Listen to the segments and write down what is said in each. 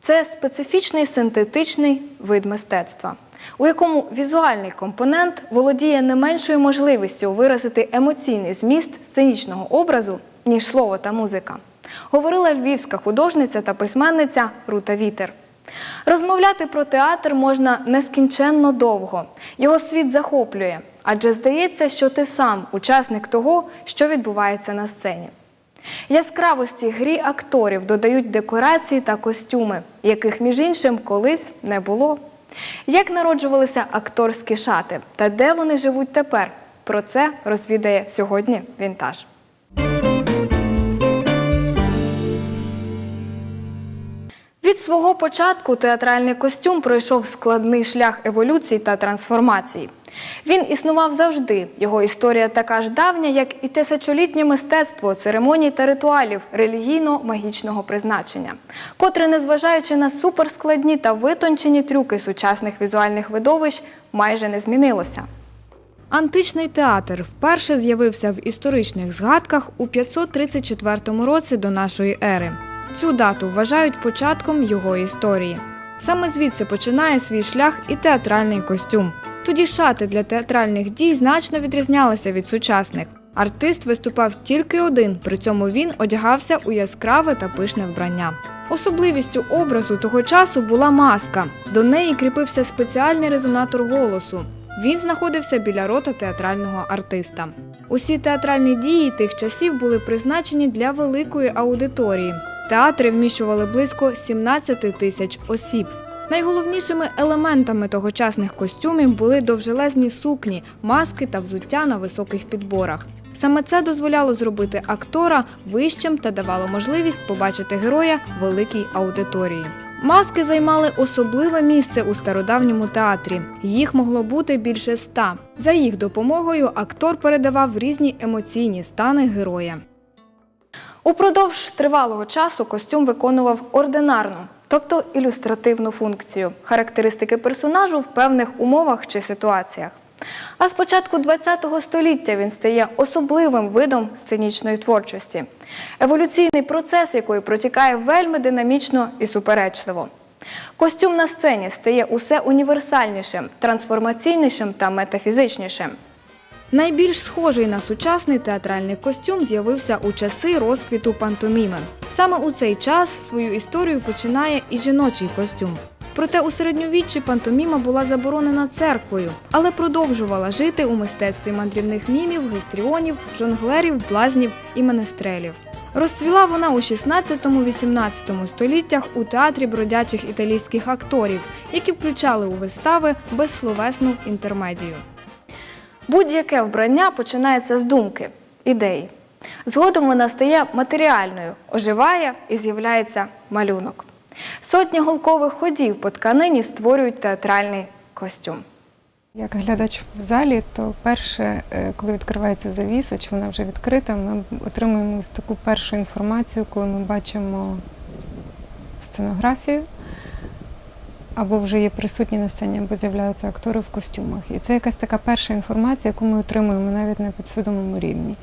Це специфічний синтетичний вид мистецтва, у якому візуальний компонент володіє не меншою можливістю виразити емоційний зміст сценічного образу, ніж слово та музика, говорила львівська художниця та письменниця Рута Вітер. Розмовляти про театр можна нескінченно довго. Його світ захоплює, адже здається, що ти сам учасник того, що відбувається на сцені. Яскравості грі акторів додають декорації та костюми, яких, між іншим, колись не було. Як народжувалися акторські шати та де вони живуть тепер? Про це розвідає сьогодні вінтаж. Свого початку театральний костюм пройшов складний шлях еволюції та трансформації. Він існував завжди. Його історія така ж давня, як і тисячолітнє мистецтво церемоній та ритуалів релігійно-магічного призначення, котре, незважаючи на суперскладні та витончені трюки сучасних візуальних видовищ, майже не змінилося. Античний театр вперше з'явився в історичних згадках у 534 році до нашої ери. Цю дату вважають початком його історії. Саме звідси починає свій шлях і театральний костюм. Тоді шати для театральних дій значно відрізнялися від сучасних. Артист виступав тільки один, при цьому він одягався у яскраве та пишне вбрання. Особливістю образу того часу була маска. До неї кріпився спеціальний резонатор голосу. Він знаходився біля рота театрального артиста. Усі театральні дії тих часів були призначені для великої аудиторії. Театри вміщували близько 17 тисяч осіб. Найголовнішими елементами тогочасних костюмів були довжелезні сукні, маски та взуття на високих підборах. Саме це дозволяло зробити актора вищим та давало можливість побачити героя великій аудиторії. Маски займали особливе місце у стародавньому театрі. Їх могло бути більше ста. За їх допомогою актор передавав різні емоційні стани героя. Упродовж тривалого часу костюм виконував ординарну, тобто ілюстративну функцію, характеристики персонажу в певних умовах чи ситуаціях. А з початку ХХ століття він стає особливим видом сценічної творчості, еволюційний процес якої протікає вельми динамічно і суперечливо. Костюм на сцені стає усе універсальнішим, трансформаційнішим та метафізичнішим. Найбільш схожий на сучасний театральний костюм з'явився у часи розквіту пантоміми. Саме у цей час свою історію починає і жіночий костюм. Проте у середньовіччі пантоміма була заборонена церквою, але продовжувала жити у мистецтві мандрівних мімів, гестріонів, жонглерів, блазнів і менестрелів. Розцвіла вона у 16-18 століттях у театрі бродячих італійських акторів, які включали у вистави безсловесну інтермедію. Будь-яке вбрання починається з думки, ідеї. Згодом вона стає матеріальною, оживає і з'являється малюнок. Сотні голкових ходів по тканині створюють театральний костюм. Як глядач в залі, то перше, е, коли відкривається завіса, чи вона вже відкрита, ми отримуємо ось таку першу інформацію, коли ми бачимо сценографію, або вже є присутні на сцені, або з'являються актори в костюмах. І це якась така перша інформація, яку ми отримуємо навіть на підсвідомому рівні.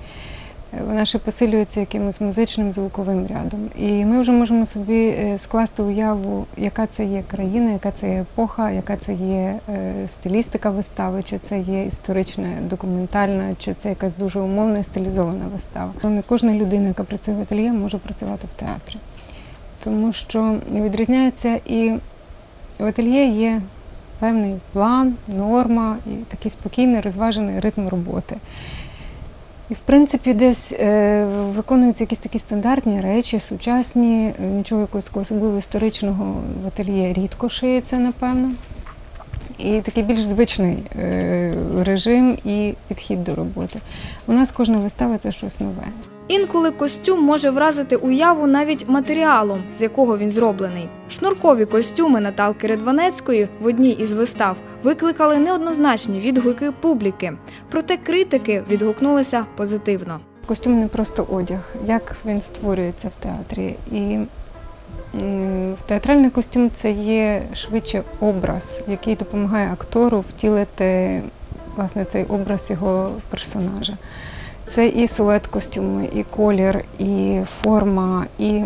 Е, Вона ще посилюється якимось музичним звуковим рядом. І ми вже можемо собі е, скласти уяву, яка це є країна, яка це є епоха, яка це є е, стилістика вистави, чи це є історична, документальна, чи це якась дуже умовна стилізована вистава. Не кожна людина, яка працює в ательє, може працювати в театрі. Тому що відрізняється і в ательє є певний план, норма і такий спокійний, розважений ритм роботи. І, в принципі, десь е, виконуються якісь такі стандартні речі, сучасні, нічого якогось такого особливо історичного в ательє рідко шиється, напевно. І такий більш звичний е, режим і підхід до роботи. У нас кожна вистава це щось нове. Інколи костюм може вразити уяву навіть матеріалом, з якого він зроблений. Шнуркові костюми Наталки Редванецької в одній із вистав викликали неоднозначні відгуки публіки. Проте критики відгукнулися позитивно. Костюм не просто одяг, як він створюється в театрі. І театральний костюм це є швидше образ, який допомагає актору втілити власне цей образ його персонажа. Це і силует костюму, і колір, і форма, і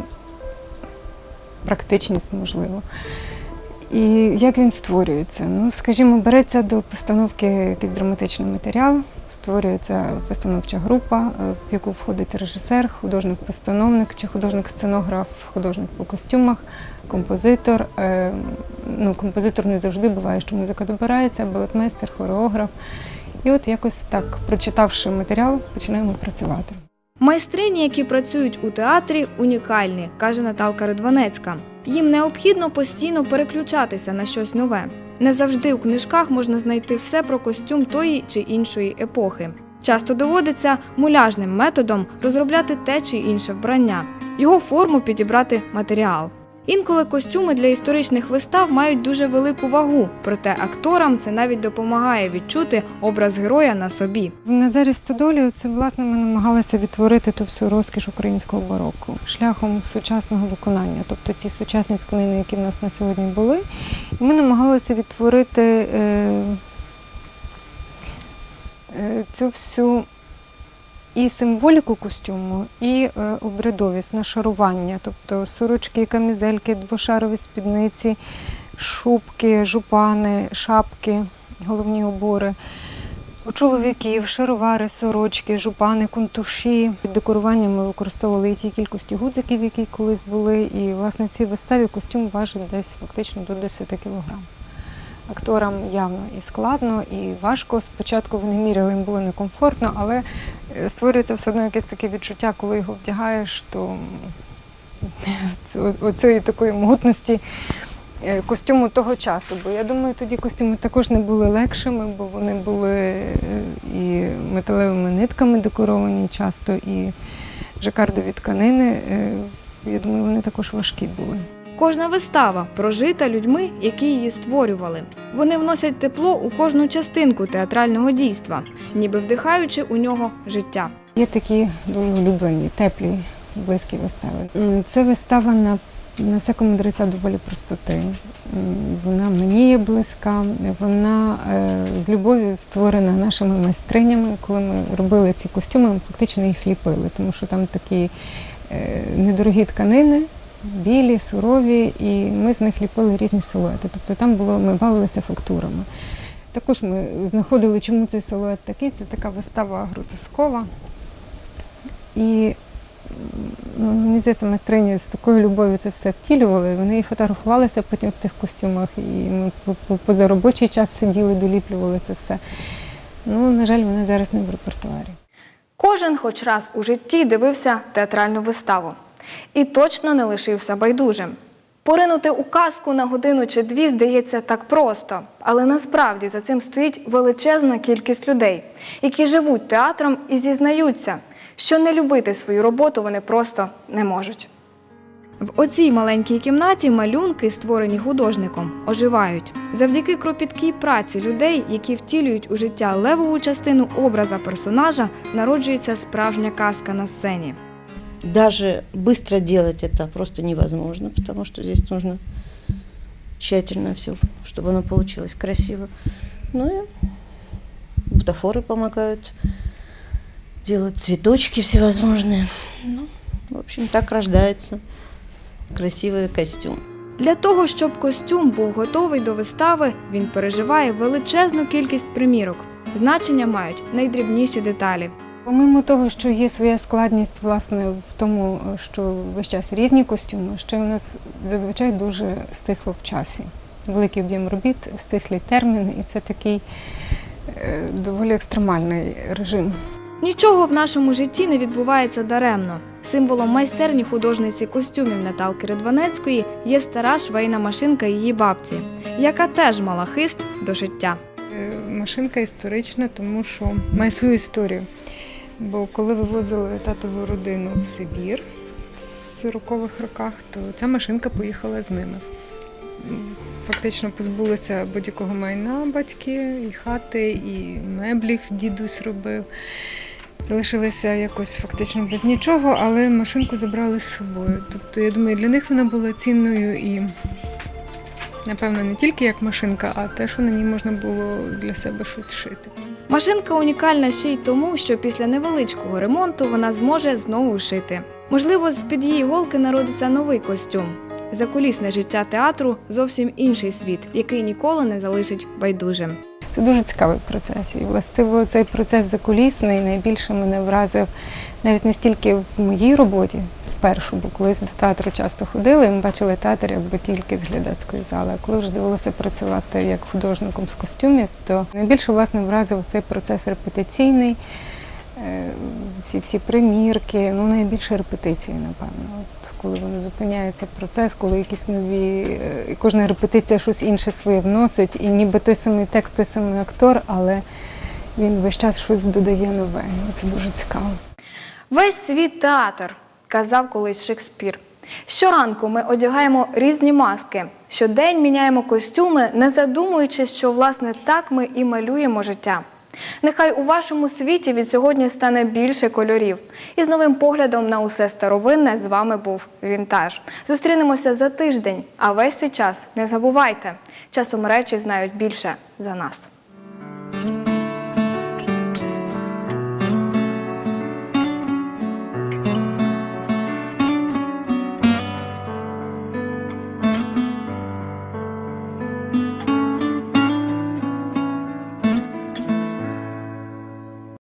практичність, можливо. І як він створюється? Ну, скажімо, береться до постановки якийсь драматичний матеріал, створюється постановча група, е, в яку входить режисер, художник-постановник чи художник-сценограф, художник по костюмах, композитор. Е, Ну, композитор не завжди буває, що музика добирається, балетмейстер, хореограф. І от якось так, прочитавши матеріал, починаємо працювати. Майстрині, які працюють у театрі, унікальні, каже Наталка Редванецька. Їм необхідно постійно переключатися на щось нове. Не завжди у книжках можна знайти все про костюм тої чи іншої епохи. Часто доводиться муляжним методом розробляти те чи інше вбрання, його форму підібрати матеріал. Інколи костюми для історичних вистав мають дуже велику вагу, проте акторам це навіть допомагає відчути образ героя на собі. Назарі Стодолі це власне ми намагалися відтворити ту всю розкіш українського бароку шляхом сучасного виконання, тобто ті сучасні тканини, які в нас на сьогодні були. Ми намагалися відтворити е, е, цю всю і символіку костюму, і е, обрядовість, нашарування, тобто сорочки, камізельки, двошарові спідниці, шубки, жупани, шапки, головні убори. У чоловіків шаровари, сорочки, жупани, кунтуші. Під декоруванням ми використовували і ті кількості гудзиків, які колись були. І власне в цій виставі костюм важить десь фактично до 10 кілограм. Акторам явно і складно, і важко. Спочатку вони міряли, їм було некомфортно, але е, створюється все одно якесь таке відчуття, коли його вдягаєш, то м, оцієї такої могутності е, костюму того часу. Бо я думаю, тоді костюми також не були легшими, бо вони були е, і металевими нитками декоровані часто, і жакардові тканини. Я думаю, вони також важкі були. Кожна вистава прожита людьми, які її створювали. Вони вносять тепло у кожну частинку театрального дійства, ніби вдихаючи у нього життя. Є такі дуже улюблені, теплі, близькі вистави. Це вистава на, на всякому дриця доволі простоти. Вона мені є близька, вона е, з любов'ю створена нашими майстринями. Коли ми робили ці костюми, ми фактично їх ліпили, тому що там такі е, недорогі тканини. Білі, сурові, і ми з них ліпили різні силуети. Тобто там було, ми бавилися фактурами. Також ми знаходили, чому цей силует такий. Це така вистава гротескова. І ну, мені здається, майстрині з такою любов'ю це все втілювали. Вони і фотографувалися потім в тих костюмах, і ми по- по- поза робочий час сиділи, доліплювали це все. Ну, на жаль, вона зараз не в репертуарі. Кожен хоч раз у житті дивився театральну виставу і точно не лишився байдужим. Поринути у казку на годину чи дві здається так просто, але насправді за цим стоїть величезна кількість людей, які живуть театром і зізнаються, що не любити свою роботу вони просто не можуть. В оцій маленькій кімнаті малюнки, створені художником, оживають завдяки кропіткій праці людей, які втілюють у життя левову частину образа персонажа, народжується справжня казка на сцені Даже быстро делать это просто невозможно, потому что здесь нужно тщательно все, чтобы оно получилось красиво. Ну и бутафоры помогают, делают цветочки всевозможные. Ну, в общем, так рождается красивый костюм. Для того, щоб костюм був готовий до вистави, він переживає величезну кількість примірок. Значення мають найдрібніші деталі. Помимо того, що є своя складність власне в тому, що весь час різні костюми, ще у нас зазвичай дуже стисло в часі. Великий об'єм робіт, стислі терміни, і це такий е, доволі екстремальний режим. Нічого в нашому житті не відбувається даремно. Символом майстерні художниці костюмів Наталки Редванецької є стара швейна машинка її бабці, яка теж мала хист до шиття. Е, Машинка історична, тому що має свою історію. Бо коли вивозили татову родину в Сибір в 40-х роках, то ця машинка поїхала з ними. Фактично позбулися будь-якого майна батьки, і хати, і меблів дідусь робив. Залишилися якось фактично без нічого, але машинку забрали з собою. Тобто, я думаю, для них вона була цінною і, напевно, не тільки як машинка, а те, що на ній можна було для себе щось шити. Машинка унікальна ще й тому, що після невеличкого ремонту вона зможе знову шити. Можливо, з-під її голки народиться новий костюм. закулісне життя театру зовсім інший світ, який ніколи не залишить байдужим. Це дуже цікавий процес. І властиво цей процес закулісний найбільше мене вразив навіть не стільки в моїй роботі спершу, бо колись до театру часто ходили, і ми бачили театр якби тільки з глядацької зали. А коли вже довелося працювати як художником з костюмів, то найбільше власне вразив цей процес репетиційний. е, Ці всі примірки, ну найбільше репетиції, напевно. От коли вони зупиняється процес, коли якісь нові, е, і кожна репетиція щось інше своє вносить, і ніби той самий текст, той самий актор, але він весь час щось додає нове. Це дуже цікаво. Весь світ театр, казав колись Шекспір. Щоранку ми одягаємо різні маски. Щодень міняємо костюми, не задумуючись, що власне так ми і малюємо життя. Нехай у вашому світі від сьогодні стане більше кольорів. І з новим поглядом на усе старовинне з вами був Вінтаж. Зустрінемося за тиждень, а весь цей час не забувайте, часом речі знають більше за нас.